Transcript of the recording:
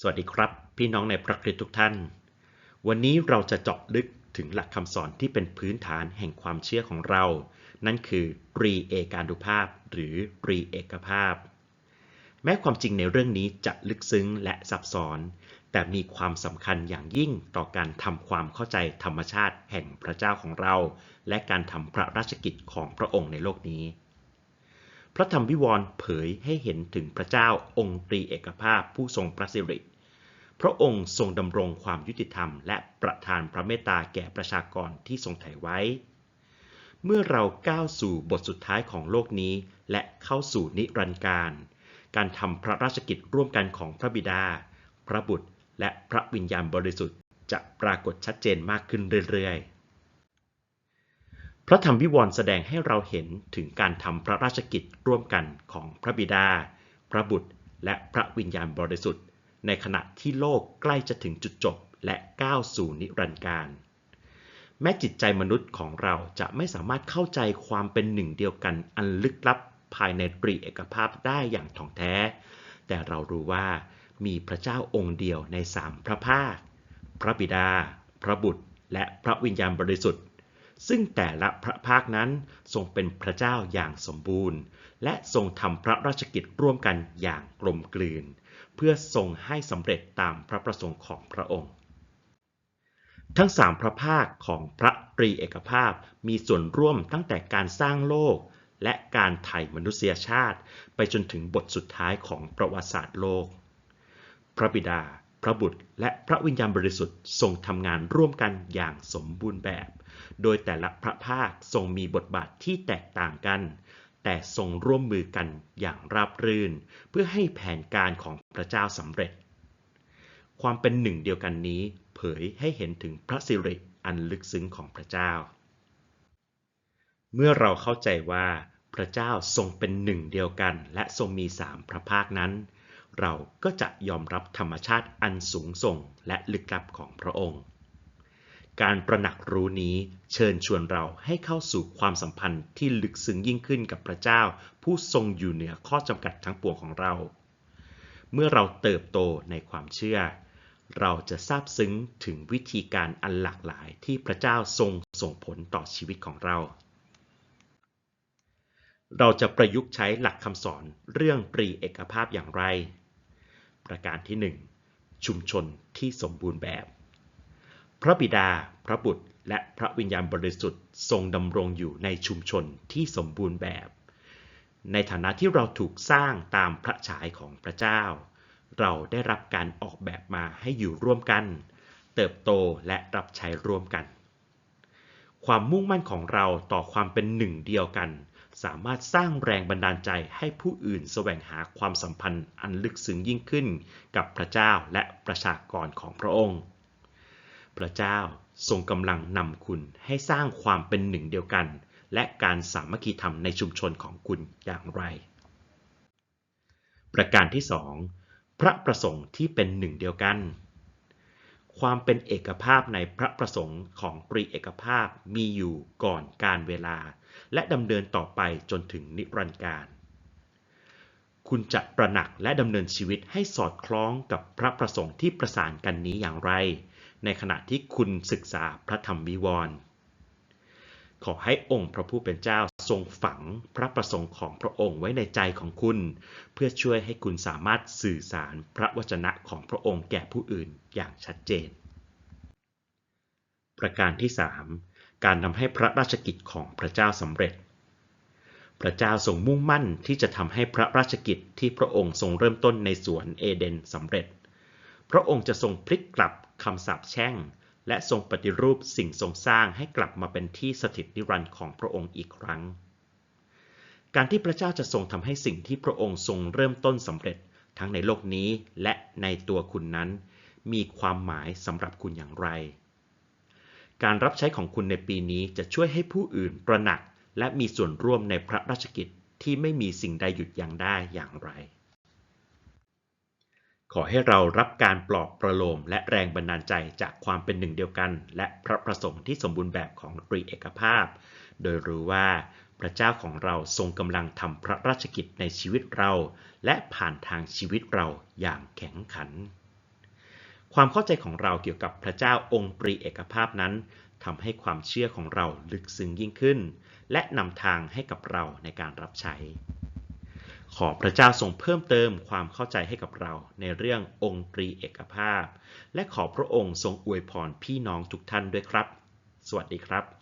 สวัสดีครับ พี่น้องในพระคริสต์ทุกท่าน วันนี้เราจะเจาะลึกถึงหลักคำสอนที่เป็นพื้นฐานแห่งความเชื่อของเรา นั่นคือตรีเอกานุภาพ หรือตรีเอกภาพ แม้ความจริงในเรื่องนี้จะลึกซึ้งและซับซ้อน แต่มีความสำคัญอย่างยิ่งต่อการทำความเข้าใจธรรมชาติแห่งพระเจ้าของเรา และการทำพระราชกิจของพระองค์ในโลกนี้พระธรรมวิวรณ์เผยให้เห็นถึงพระเจ้าองค์ตรีเอกภาพผู้ทรงพระสิริ พระองค์ทรงดำรงความยุติธรรม และประทานพระเมตตาแก่ประชากรที่ทรงไถ่ไว้ เมื่อเราก้าวสู่บทสุดท้ายของโลกนี้ และเข้าสู่นิรันดร์การ การทำพระราชกิจร่วมกันของพระบิดา พระบุตร และพระวิญญาณบริสุทธิ์จะปรากฏชัดเจนมากขึ้นเรื่อยๆ พระธรรมวิวรณ์แสดงให้เราเห็นถึงการทำพระราชกิจร่วมกันของพระบิดา พระบุตร และพระวิญญาณบริสุทธิ์ ในขณะที่โลกใกล้จะถึงจุดจบและก้าวสู่นิรันดร์การ แม้จิตใจมนุษย์ของเราจะไม่สามารถเข้าใจความเป็นหนึ่งเดียวกันอันลึกลับภายในตรีเอกภาพได้อย่างถ่องแท้ แต่เรารู้ว่ามีพระเจ้าองค์เดียวในสามพระภาค พระบิดา พระบุตร และพระวิญญาณบริสุทธิ์ ซึ่งแต่ละพระภาคนั้นทรงเป็นพระเจ้าอย่างสมบูรณ์ และทรงทำพระราชกิจร่วมกันอย่างกลมกลืน เพื่อทรงให้สำเร็จตามพระประสงค์ของพระองค์ ทั้งสามพระภาคของพระตรีเอกภาพมีส่วนร่วมตั้งแต่การสร้างโลก และการไถ่มนุษยชาติ ไปจนถึงบทสุดท้ายของประวัติศาสตร์โลก พระบิดา ระบุตร และพระวิญญาณบริสุทธิ์ทรงทำงานร่วมกันอย่างสมบูรณ์แบบ โดยแต่ละพระภาคทรงมีบทบาทที่แตกต่างกัน แต่ทรงร่วมมือกันอย่างราบรื่น เพื่อให้แผนการของพระเจ้าสำเร็จ ความเป็นหนึ่งเดียวกันนี้เผยให้เห็นถึงพระสิริอันลึกซึ้งของพระเจ้า เมื่อเราเข้าใจว่าพระเจ้าทรงเป็นหนึ่งเดียวกันและทรงมีสามพระภาคนั้น เราก็จะยอมรับธรรมชาติอันสูงส่งและลึกลับของพระองค์ การประหนักรู้นี้เชิญชวนเราให้เข้าสู่ความสัมพันธ์ที่ลึกซึ้งยิ่งขึ้นกับพระเจ้า ผู้ทรงอยู่เหนือข้อจำกัดทั้งปวงของเรา เมื่อเราเติบโตในความเชื่อ เราจะซาบซึ้งถึงวิธีการอันหลากหลายที่พระเจ้าทรงส่งผลต่อชีวิตของเราเราจะประยุกต์ใช้หลักคำสอนเรื่องตรีเอกภาพอย่างไร ประการที่ 1 ชุมชนที่สมบูรณ์แบบ พระบิดา พระบุตร และพระวิญญาณบริสุทธิ์ทรงดำรงอยู่ในชุมชนที่สมบูรณ์แบบ ในฐานะที่เราถูกสร้างตามพระฉายของพระเจ้า เราได้รับการออกแบบมาให้อยู่ร่วมกัน เติบโตและรับใช้ร่วมกัน ความมุ่งมั่นของเราต่อความเป็นหนึ่งเดียวกัน สามารถสร้างแรงบันดาลใจให้ผู้อื่นแสวงหาความสัมพันธ์อันลึกซึ้งยิ่งขึ้นกับพระเจ้าและประชากรของพระองค์ พระเจ้าทรงกำลังนำคุณให้สร้างความเป็นหนึ่งเดียวกัน และการสามัคคีธรรมในชุมชนของคุณอย่างไร ประการที่ 2 พระประสงค์ที่เป็นหนึ่งเดียวกัน ความเป็นเอกภาพในพระประสงค์ของปรีเอกภาพมีอยู่ก่อนการเวลา และดำเนินต่อไปจนถึงนิรันดร์การ คุณจะประหนักและดำเนินชีวิตให้สอดคล้องกับพระประสงค์ที่ประสานกันนี้อย่างไร ในขณะที่คุณศึกษาพระธรรมวิวรณ์ ขอให้องค์พระผู้เป็นเจ้าทรงฝังพระประสงค์ของพระองค์ไว้ในใจของคุณ เพื่อช่วยให้คุณสามารถสื่อสารพระวจนะของพระองค์แก่ผู้อื่นอย่างชัดเจน ประการที่ 3 การทำให้พระราชกิจของพระเจ้าสำเร็จ พระเจ้าทรงมุ่งมั่นที่จะทำให้พระราชกิจที่พระองค์ทรงเริ่มต้นในสวนเอเดนสำเร็จ พระองค์จะทรงพลิกกลับคำสาปแช่ง และทรงปฏิรูปสิ่งทรงสร้างให้กลับมาเป็นที่สถิตนิรันดร์ของพระองค์อีกครั้ง การที่พระเจ้าจะทรงทำให้สิ่งที่พระองค์ทรงเริ่มต้นสำเร็จทั้งในโลกนี้และในตัวคุณนั้น มีความหมายสำหรับคุณอย่างไร การรับใช้ของคุณในปีนี้จะช่วยให้ผู้อื่นตระหนัก และมีส่วนร่วมในพระราชกิจที่ไม่มีสิ่งใดหยุดยั้งได้อย่างไร ขอให้เรารับการปลอบประโลมและแรงบันดาลใจจากความเป็นหนึ่งเดียวกัน และพระประสงค์ที่สมบูรณ์แบบของตรีเอกภาพ โดยรู้ว่าพระเจ้าของเราทรงกำลังทำพระราชกิจในชีวิตเรา และผ่านทางชีวิตเราอย่างแข็งขัน ความเข้าใจของเราเกี่ยวกับพระเจ้าองค์ปรีเอกภาพนั้นทำให้ความเชื่อของเราลึกซึ้งยิ่งขึ้น และนำทางให้กับเราในการรับใช้ ขอพระเจ้าทรงเพิ่มเติมความเข้าใจให้กับเราในเรื่ององค์ตรีเอกภาพ และขอพระองค์ทรงอวยพรพี่น้องทุกท่านด้วยครับ สวัสดีครับ